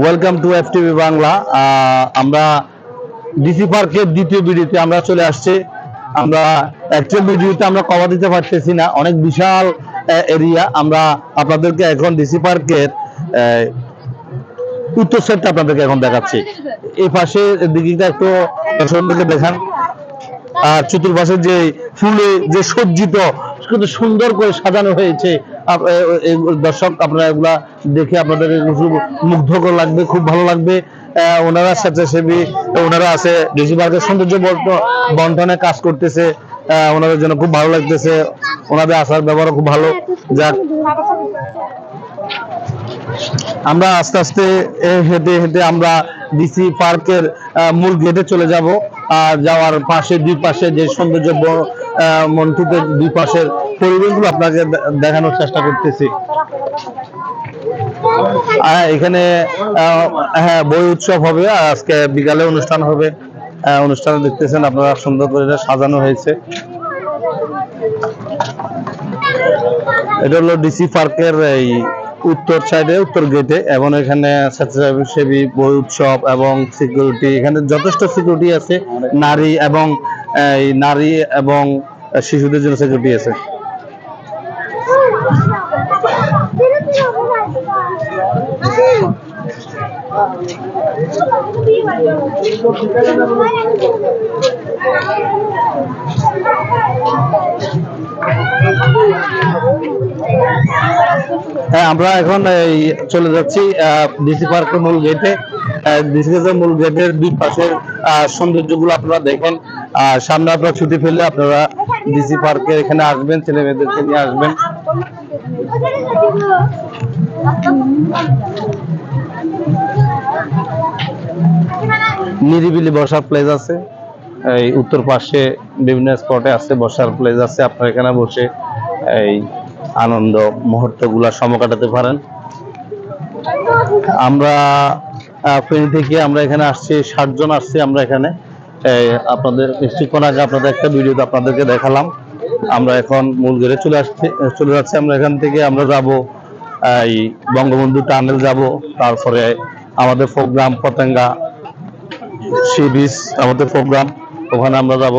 Welcome to F TV Bangla আমরা DC পার্কের দ্বিতীয় ভিডিওতে আমরা চলে আসছি। আমরা অ্যাকচুয়াল ভিডিওতে আমরা কভার দিতে পারতেছি না। অনেক বিশাল এরিয়া আমরা আপনাদেরকে এখন ডিসি পার্কের উত্তর সাইডটা আপনাদেরকে এখন দেখাচ্ছি। এই পাশে দিকটা একটু দর্শকদেরকে দেখান। আর চতুর্পাশে যে ফুলে যে সজ্জিত কিন্তু সুন্দর করে সাজানো হয়েছে। দর্শক, আপনারা এগুলা দেখে আপনাদের মুগ্ধকর লাগবে, খুব ভালো লাগবে। ওনারা স্বেচ্ছাসেবী, ওনারা আছে ডিসি পার্কের সৌন্দর্য বন্টনে কাজ করতেছে। ওনাদের জন্য খুব ভালো লাগতেছে। ওনাদের আসার ব্যবহার খুব ভালো। যাক। আমরা আস্তে আস্তে হেঁটে হেঁটে আমরা ডিসি পার্কের মূল গেটে চলে যাব। আর যাওয়ার পাশে, দুই পাশে যে সৌন্দর্য মন্টুদের দুই পাশের পরিবেশগুলো আপনাকে দেখানোর চেষ্টা করতেছি। এখানে হ্যাঁ বই উৎসব হবে। আজকে বিকালে অনুষ্ঠান হবে। অনুষ্ঠানে দেখতেছেন আপনারা সুন্দর করে সাজানো হয়েছে। এটা হলো ডিসি পার্কের এই উত্তর সাইডে উত্তর গেটে এবং এখানে স্বেচ্ছাসেবী, বই উৎসব এবং সিকিউরিটি এখানে যথেষ্ট সিকিউরিটি আছে। নারী এবং নারী এবং শিশুদের জন্য সিকিউরিটি আছে। আমরা এখন এই চলে যাচ্ছি ডিসি পার্কের মূল গেটে ডিসি মূল গেটের দুই পাশের সৌন্দর্যগুলো আপনারা দেখেন। সামনে আপনারা ছুটি ফেললে আপনারা ডিসি পার্কে এখানে আসবেন, ছেলে মেয়েদেরকে নিয়ে আসবেন। নিরিবিলি বসার প্লেস আছে। এই উত্তর পাশে বিভিন্ন স্পটে আছে, বসার প্লেস আছে। আপনারা এখানে বসে এই আনন্দ মুহূর্তগুলা সময় কাটাতে পারেন। আমরা ফেনী থেকে আমরা এখানে আসছি, ষাট জন আসছি আমরা এখানে। আপনাদের, কিছুক্ষণ আগে আপনাদের একটা ভিডিওতে আপনাদেরকে দেখালাম। আমরা এখন মূল গেটে চলে আসছি, চলে যাচ্ছি আমরা এখান থেকে। আমরা যাব, এই বঙ্গবন্ধু টানেল যাব। তারপরে আমাদের প্রোগ্রাম পতেঙ্গা সি বিচ আমাদের প্রোগ্রাম ওখানে আমরা যাব।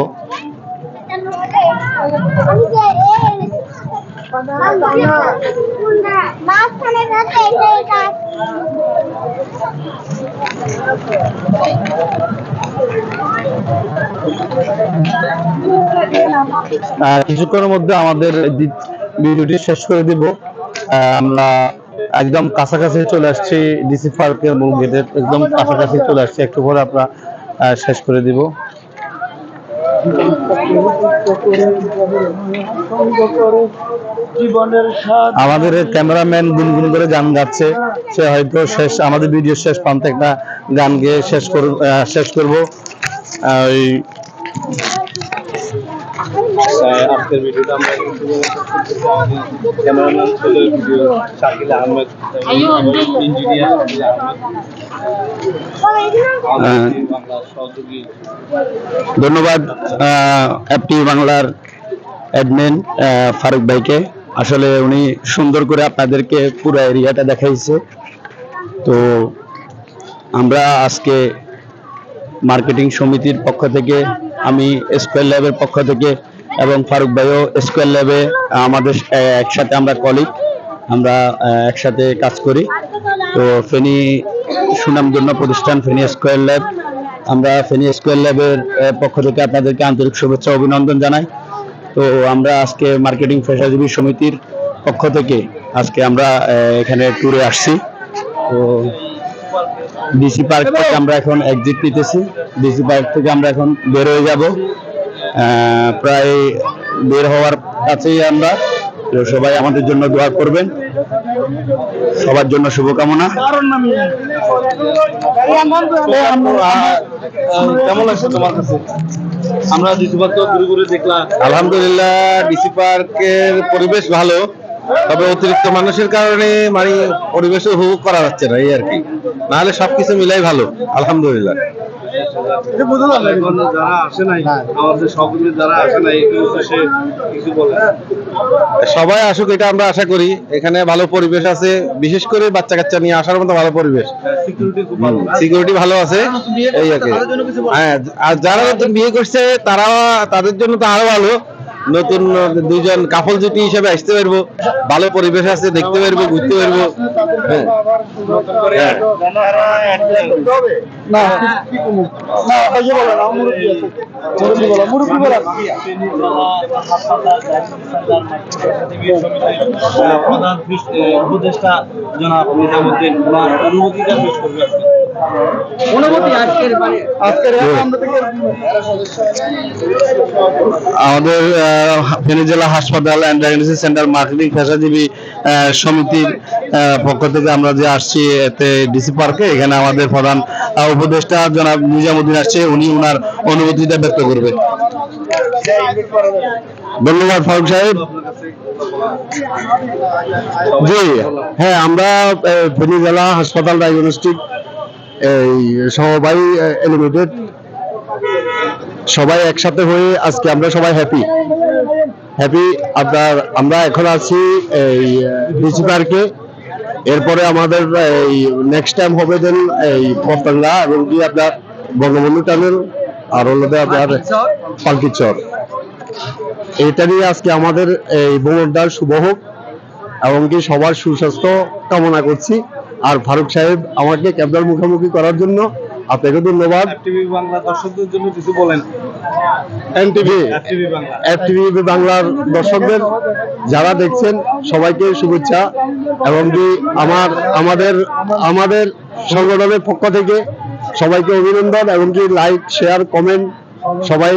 কিছুক্ষণের মধ্যে আমাদের ভিডিওটি শেষ করে দিব। আমরা একদম কাছাকাছি চলে আসছি ডিসি পার্কের মূল গেটের একদম কাছাকাছি চলে আসছি। একটু পরে আমরা শেষ করে দিব। আমাদের ক্যামেরাম্যান গুনগুন করে গান গাচ্ছে। সে হয়তো শেষ আমাদের ভিডিও শেষ প্রান্তে একটা গান গেয়ে শেষ কর শেষ করব। ওই আজকের ভিডিওটা আমরা ক্যামেরাম্যান ছিল ভিডিও শাকিল আহমেদ ইঞ্জিনিয়ার ধন্যবাদ অ্যাপটি বাংলার অ্যাডমিন ফারুক ভাইকে। আসলে উনি সুন্দর করে আপনাদেরকে পুরো এরিয়াটা দেখাইছে। তো আমরা আজকে মার্কেটিং সমিতির পক্ষ থেকে, আমি স্কোয়ার ল্যাবের পক্ষ থেকে এবং ফারুক ভাইও স্কোয়ার ল্যাবে আমাদের একসাথে আমরা কলিগ আমরা একসাথে কাজ করি। তো ফেনী সুনামধন্য প্রতিষ্ঠান ফেনী স্কোয়ার ল্যাব আমরা ফেনী স্কোয়ার ল্যাবের পক্ষ থেকে আপনাদেরকে আন্তরিক শুভেচ্ছা, অভিনন্দন জানাই। তো আমরা আজকে মার্কেটিং পেশাজীবী সমিতির পক্ষ থেকে আজকে আমরা এখানে ট্যুরে আসছি। তো ডিসি পার্ক থেকে আমরা এখন এক্সিট নিতেছি। ডিসি পার্ক থেকে আমরা এখন বের হয়ে যাব। প্রায় বের হওয়ার কাছেই আমরা। তো সবাই আমাদের জন্য দোয়া করবেন। সবার জন্য শুভকামনা। কেমন লাগছে তোমার কাছে? আমরা দ্বিতীয়বার ঘুরে ঘুরে দেখলাম। আলহামদুলিল্লাহ ডিসি পার্কের পরিবেশ ভালো তবে অতিরিক্ত মানুষের কারণে মানে পরিবেশ উপভোগ করা যাচ্ছে না এই আর কি। নাহলে সবকিছু মিলাই ভালো আলহামদুলিল্লাহ। এখন যারা আসে নাই আমাদের সকলে যারা আসে নাই এই উদ্দেশ্যে কিছু বলে সবাই আসুক এটা আমরা আশা করি। এখানে ভালো পরিবেশ আছে। বিশেষ করে বাচ্চা কাচ্চা নিয়ে আসার মতো ভালো পরিবেশ। সিকিউরিটি ভালো। আছে। এই আর কি। হ্যাঁ আর যারা বিয়ে করছে তারা তাদের জন্য তো আরও ভালো। নতুন দুইজন কাপল জুটি হিসেবে আসতে পারব ভালো পরিবেশ আছে দেখতে পারব ঘুরতে পারব হ্যাঁ হ্যাঁ। উপদেষ্টা জনাব নিজামুদ্দিন ওনার অনুমতিটা পেশ করবে আজকে। আমাদের আহ, ফেনী জেলা হাসপাতাল অ্যান্ড ডায়াগনোসিস সেন্টার মার্কেটিং পেশাজীবী আহ, সমিতির পক্ষ থেকে আমরা যে আসছি এতে ডিসি পার্কে এখানে আমাদের প্রধান আহ, উপদেষ্টা জনাব নিজামুদ্দিন আসছে উনি ওনার অনুভূতিটা ব্যক্ত করবে। ধন্যবাদ ফারুক সাহেব। জি হ্যাঁ আমরা ফেনী জেলা হাসপাতাল ডায়াগনস্টিক এই সমবায় লিমিটেড সবাই একসাথে হয়ে আজকে আমরা সবাই হ্যাপি হ্যাপি আপনার আমরা এখন আছি এই ডিসি পার্কে। এরপরে আমাদের এই নেক্সট টাইম হবে দেন এই পতঙ্গা এবং কি আপনার বঙ্গবন্ধু টানেল আর হলো আপনার পালকিচর এটা নিয়ে আজকে আমাদের এই ভ্রমণটা শুভ হোক এবং কি সবার সুস্বাস্থ্য কামনা করছি। আর ফারুক সাহেব আমাকে ক্যামেরার মুখোমুখি করার জন্য আপনাকে ধন্যবাদ। টিভি বাংলা দর্শকদের জন্য কিছু বলেন। NTV TV Bangla. এফটিভি বাংলার দর্শকদের যারা দেখছেন সবাইকে শুভেচ্ছা এবং কি আমার আমাদের আমাদের সংগঠনের পক্ষ থেকে সবাইকে অভিনন্দন এবং কি লাইক শেয়ার কমেন্ট সবাই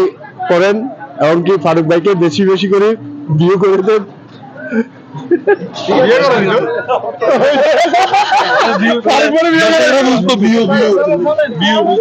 করেন এবং কি ফারুক ভাইকে বেশি বেশি করে বিয়ে করে দেন। Niye karanlıyor? Hayır bana bir yere Biyo biyo. Biyo biyo.